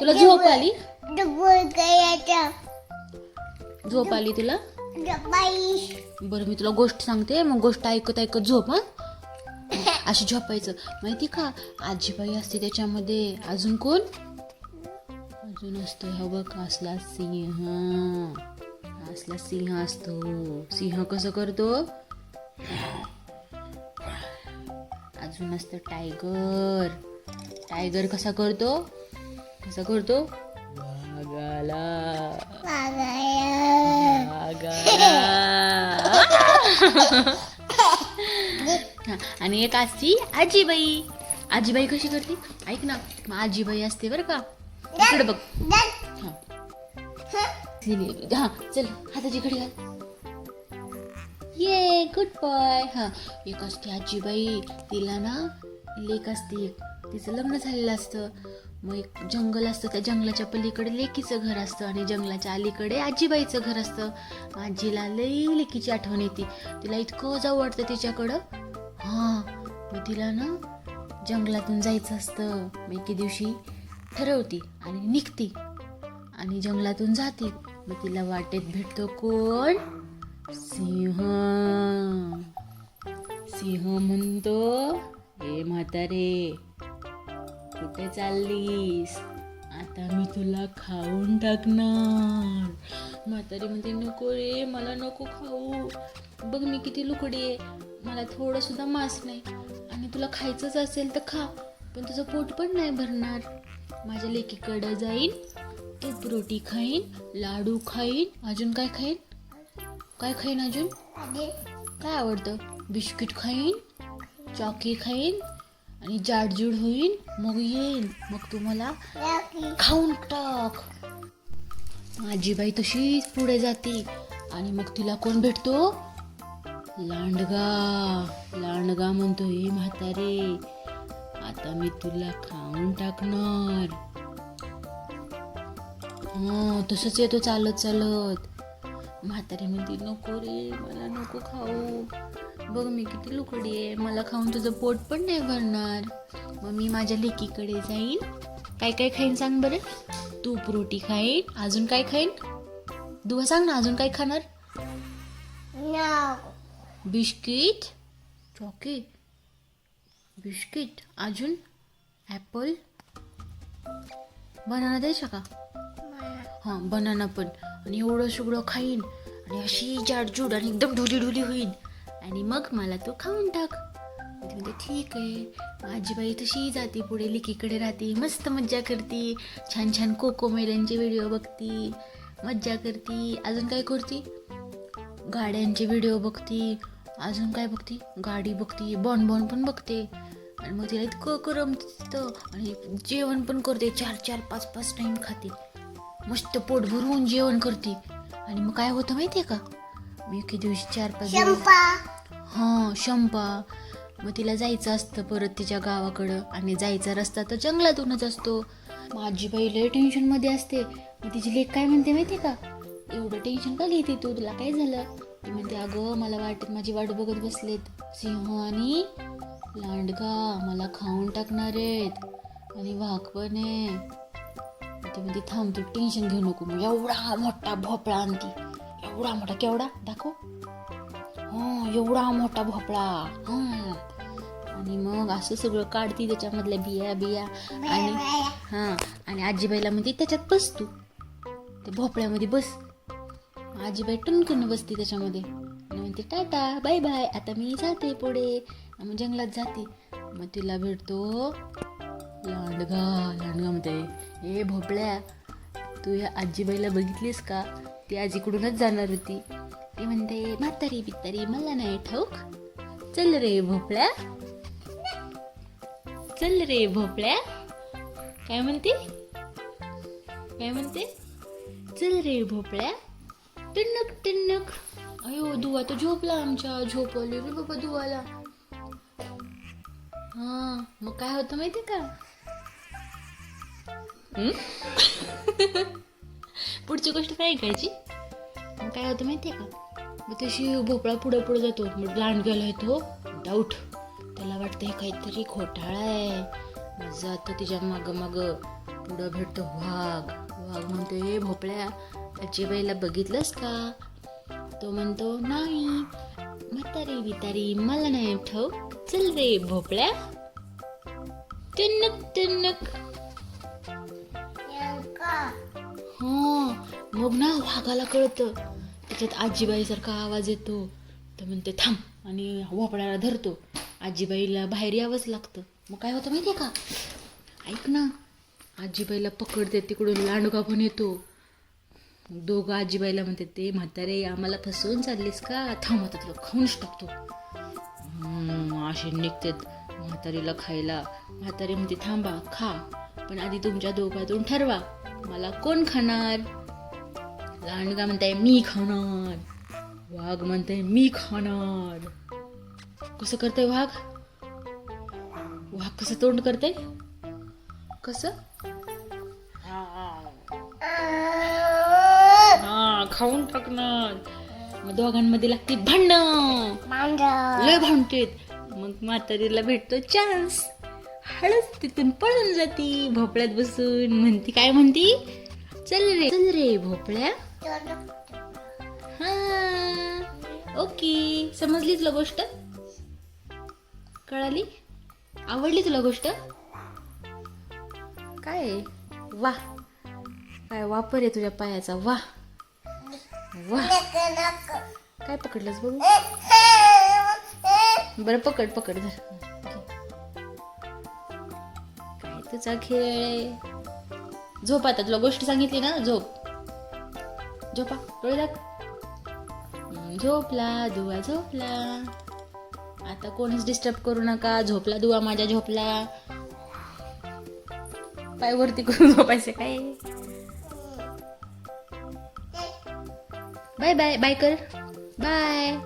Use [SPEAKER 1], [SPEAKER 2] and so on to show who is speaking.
[SPEAKER 1] तुला झोप आली? झोप आली तुला? बरं मी तुला गोष्ट सांगते मग गोष्ट ऐकत ऐकत झोप हा? अशी झोपायचं. माहिती का? आजीबाई असते त्याच्यामध्ये. अजून कोण? अजून असतो हा बघ असला सिंह. असला सिंह असतो. सिंह कसं करतो? अजून असतं टायगर. टायगर कसा करतो? कसा करतो? वाघाला. आणि एक असती आजीबाई. आजीबाई कशी करते? ऐक ना मग आजीबाई असते बरं का. इकडे बघ. हा. हा चल हाताची घडी घाल. ये गुड बॉय हा एक असते आजीबाई. तिला ना लेक असते एक. तिचं लग्न झालेलं असतं. मग एक जंगल असतं त्या जंगलाच्या पलीकडे लेकीचं घर असतं आणि जंगलाच्या अलीकडे आजीबाईचं घर असतं. आजीला लई लेकीची आठवण येते. तिला इतकं जाऊ वाटतं तिच्याकडं. हां मग तिला ना जंगलातून जायचं असतं. मी एके दिवशी ठरवते आणि निघते. आणि जंगलातून जाते. मग तिला वाटेत भेटतो कोण? सिंह. सिंह म्हणतो हे म्हातारे कुठे चाललीस? आता मी तुला खाऊन टाकणार. म्हातारी म्हणते नको रे मला नको खाऊ. बघ मी किती लुकडी आहे. मला थोडं सुद्धा मांस नाही. आणि तुला खायचंच असेल तर खा पण तुझं पोट पण नाही भरणार. माझ्या लेकीकडं जाईन तूप रोटी खाईन लाडू खाईन. अजून काय खाईन? काय खाईन अजून? काय आवडतं? बिस्किट खाईन चॉकी खाईन आणि जाडजूड होईल मग येईन मग तुम्हाला खाऊन टाक. माझी तशीच पुढे जाते. आणि मग तिला कोण भेटतो? लांडगा. लांडगा म्हणतो हे म्हातारे आता मी तुला खाऊन टाकणार. हो, तसंच येतो चालत चालत म्हातारी म्हणते नको रे मला नको खाऊ. बघ मी किती लुकडी आहे. मला खाऊन तुझं पोट पण नाही भरणार. मग मी माझ्या लेकीकडे जाईन. काय काय खाईन सांग बरं? तूप रोटी खाईन. अजून काय खाईन? दुवा सांग ना अजून काय खाणार? बिस्किट. चॉकी. बिस्किट. अजून? ॲपल. बनाना द्यायचा का? हां बनाना पण. आणि एवढं सगळं खाईन. आणि अशी जाडजूड आणि एकदम ढुली ढुली होईन. आणि मग मला तो खाऊन टाक. ती म्हणते ठीक आहे. आजीबाई तशी जाते पुढे लिकीकडे राहते मस्त मज्जा करते. छान छान कोको मेल्यांचे व्हिडिओ बघती मज्जा करते. अजून काय करते? गाड्यांचे व्हिडिओ बघती. अजून काय बघती? गाडी बघती बॉन बॉन पण बघते. आणि मग तिला इतकं करमतं आणि जेवण पण करते चार चार पाच पाच टाईम खाते. मस्त पोट भरून जेवण करते. आणि मग काय होतं माहितीये का? मी एके दिवशी चार पाच हां शंपा मग तिला जायचं असतं परत तिच्या गावाकडं आणि जायचा रस्ता तर जंगलातूनच असतो. माझी बाई लय टेन्शनमध्ये असते. मग तिची लेख काय म्हणते माहिती का? एवढं टेन्शन का घेते तू? तुला काय झालं? ती म्हणते अगं मला वाटत माझी वाट बघत बसलेत. सिंह आणि लांडगा मला खाऊन टाकणार आहेत. आणि वाघ पण आहे. ती म्हणते थांब तू टेन्शन घेऊ नको. मग एवढा मोठा भोपळा आणती एवढा मोठा केवढा? दाखव. एवढा मोठा भोपळा. आणि मग असं सगळं काढती त्याच्यामधल्या बिया बिया. आणि हा. आणि आजीबाईला म्हणते त्याच्यात बस तू. ते भोपळ्यामध्ये बस. आजीबाई टुनकन बसते त्याच्यामध्ये. आणि म्हणते टाटा बाय बाय. आता मी जाते पुढे. मग जंगलात जाते. मग तिला भेटतो लांडगा लांडगा म्हणते ए भोपळ्या तू या आजीबाईला बघितलीस का? ती आजीकडूनच जाणार होती. ती म्हणते म्हातारी बितारी मला नाही ठाऊक. चल रे भोपळ्या चल रे भोपळ्या काय म्हणते? काय म्हणते? चल रे भोपळ्या टिणक टिणक अयो दुवा तर झोपला आमच्या झोपवली रे बाबा दुवाला. हा मग काय होतं माहिती का? पुढची गोष्ट काय ऐकायची? मग काय होतं माहिती का? मग तशी भोपळा पुढे पुढे जातो. मग लांड गेला येतो डाऊट त्याला वाटतं हे काहीतरी घोटाळा आहे. मग जातो तिच्या माग माग. पुढं भेटतो वाघ. वाघ म्हणतो हे भोपळ्या आजीबाईला बघितलंस का? तो म्हणतो नाही. म्हातारी बितारी मला नाही ठाऊक चल रे भोपळ्या. टनक टनक हा. मग ना वाघाला कळतं. त्याच्यात आजीबाईसारखा आवाज येतो. तर म्हणते थांब आणि भोपळ्याला धरतो. आजीबाईला बाहेर यावंच लागतं. मग काय होतं माहितीये का? ऐक ना आजीबाईला पकडते तिकडून लांडगा पण येतो. दोघं आजीबाईला म्हणते ते म्हातारे आम्हाला फसवून चाललीस का? थांब आता तुला खाऊनच टाकतो. असे निघतात म्हातारीला खायला. म्हातारी म्हणते थांबा खा पण आधी तुमच्या दोघातून ठरवा मला कोण खाणार? लांडगा म्हणताय? मी खाणार. वाघ म्हणताय मी खाणार. कसं करतंय वाघ? वाघ कसं तोंड करते कसं? हा खाऊन टाकणार. मग दोघांमध्ये लागते भांडणं लय भांडतेत. मग म्हातारीला भेटतो चान्स हळद तिथून पळून जाती भोपळ्यात बसून. म्हणती काय म्हणती? चल रे. चल रे भोपळ्या. हा. ओके. समजली तुला गोष्ट? कळाली? आवडली तुला गोष्ट? काय? वा. काय वापर आहे तुझ्या पायाचा. वा. वा. काय पकडलंस बघू? बरं पकड पकड धर. काय तुझा खेळ झोप आता. तुला गोष्ट सांगितली ना? झोप. झोपा डोळे दाख झोपला दुवा झोपला. आता कोणीच डिस्टर्ब करू नका. झोपला दुवा माझ्या झोपला. पाय वरती करून झोपायचं काय? बाय बाय बाय कर बाय